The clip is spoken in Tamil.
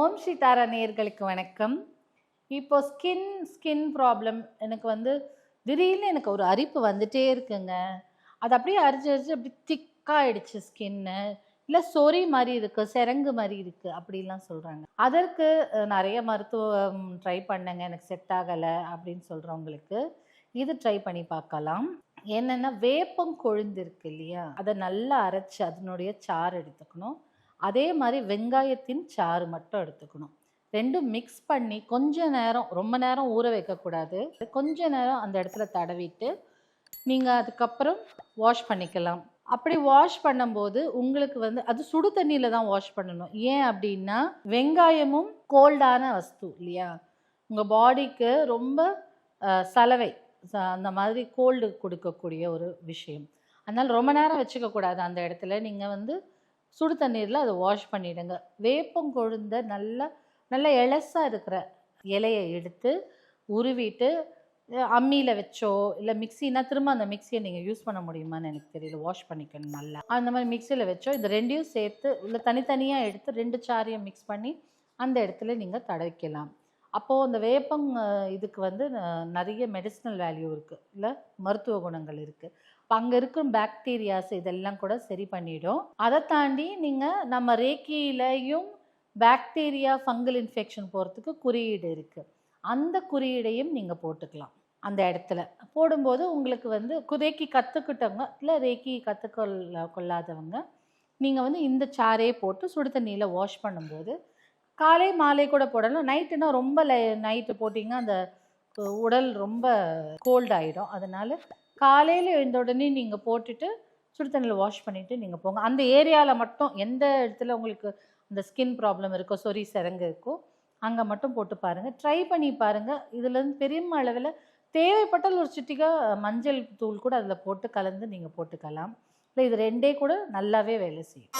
ஓம் ஸ்ரீ தாரா நேர்களுக்கு வணக்கம். இப்போ ஸ்கின் ஸ்கின் ப்ராப்ளம் எனக்கு வந்து திடீர்னு எனக்கு ஒரு அரிப்பு வந்துட்டே இருக்குங்க. அது அப்படியே அரிச்சு அரிச்சு அப்படி திக்காயிடுச்சு ஸ்கின்னு இல்லை சொறி மாதிரி இருக்குது சிரங்கு மாதிரி இருக்குது அப்படிலாம் சொல்கிறாங்க அதற்கு நிறைய மருத்துவம் ட்ரை பண்ணுங்க. எனக்கு செட் ஆகலை அப்படின்னு சொல்கிறவங்களுக்கு இது ட்ரை பண்ணி பார்க்கலாம். என்னென்னா வேப்பம் கொழுந்து இருக்கு இல்லையா? அதை நல்லா அரைச்சி அதனுடைய சாறு எடுத்துக்கணும். அதே மாதிரி வெங்காயத்தின் சாறு மட்டும் எடுத்துக்கணும். ரெண்டும் மிக்ஸ் பண்ணி கொஞ்ச நேரம் ரொம்ப நேரம் ஊற வைக்கக்கூடாது கொஞ்ச நேரம் அந்த இடத்துல தடவிட்டு நீங்கள் அதுக்கப்புறம் வாஷ் பண்ணிக்கலாம். அப்படி வாஷ் பண்ணும்போது உங்களுக்கு வந்து அது சுடு தண்ணியில் தான் வாஷ் பண்ணணும். ஏன் அப்படின்னா வெங்காயமும் கோல்டான வஸ்து இல்லையா? உங்கள் பாடிக்கு ரொம்ப சலவை. ச- அந்த மாதிரி கோல்டு கொடுக்கக்கூடிய ஒரு விஷயம். அதனால் ரொம்ப நேரம் வச்சுக்கக்கூடாது அந்த இடத்துல. நீங்கள் வந்து சுடு தண்ணீரில் அதை வாஷ் பண்ணிவிடுங்க வேப்பம் கொழுந்த நல்லா நல்ல இருக்கிற இலையை எடுத்து உருவிட்டு அம்மியில் வச்சோ இல்லை மிக்சினா திரும்ப அந்த மிக்சியை நீங்கள் யூஸ் பண்ண முடியுமான்னு எனக்கு தெரியல. வாஷ் பண்ணிக்கணும் நல்லா. அந்த மாதிரி மிக்சியில் வச்சோ இது ரெண்டையும் சேர்த்து இல்லை தனித்தனியாக எடுத்து ரெண்டு சாரையும் மிக்ஸ் பண்ணி அந்த இடத்துல நீங்கள் தடவிக்கலாம். அப்போது அந்த வேப்பம் இதுக்கு வந்து நிறைய மெடிசினல் வேல்யூ இருக்குது இல்லை மருத்துவ குணங்கள் இருக்குது இப்போ அங்கே இருக்கும் பாக்டீரியாஸ் இதெல்லாம் கூட சரி பண்ணிடும். அதை தாண்டி நீங்கள் நம்ம ரேக்கியிலையும் பாக்டீரியா ஃபங்கல் இன்ஃபெக்ஷன் போகிறதுக்கு குறியீடு இருக்குது அந்த குறியீடையும் நீங்கள் போட்டுக்கலாம் அந்த இடத்துல. போடும்போது உங்களுக்கு வந்து கு- ரேக்கி கற்றுக்கிட்டவங்க இல்லை ரேக்கி கற்றுக்கொள்ள கொள்ளாதவங்க நீங்கள் வந்து இந்த சாரே போட்டு சுடு தண்ணியில் வாஷ் பண்ணும்போது காலை மாலை கூட போடலாம். நைட்டுனா ரொம்ப நைட்டு போட்டிங்கன்னா அந்த உடல் ரொம்ப கோல்ட் ஆகிடும் அதனால் காலையில் எழுந்த உடனே நீங்கள் போட்டுட்டு சுடுதண்ணியில் வாஷ் பண்ணிவிட்டு நீங்கள் போங்க. அந்த ஏரியாவில் மட்டும் எந்த இடத்துல உங்களுக்கு அந்த ஸ்கின் ப்ராப்ளம் இருக்கோ சொரி சிறங்கு இருக்கோ அங்கே மட்டும் போட்டு பாருங்கள் ட்ரை பண்ணி பாருங்கள் இதுலேருந்து பெரிய அளவில் தேவைப்பட்டால் ஒரு சிட்டிகா மஞ்சள் தூள் கூட அதில் போட்டு கலந்து நீங்கள் போட்டுக்கலாம். இல்லை இது ரெண்டே கூட நல்லாவே வேலை செய்யும்.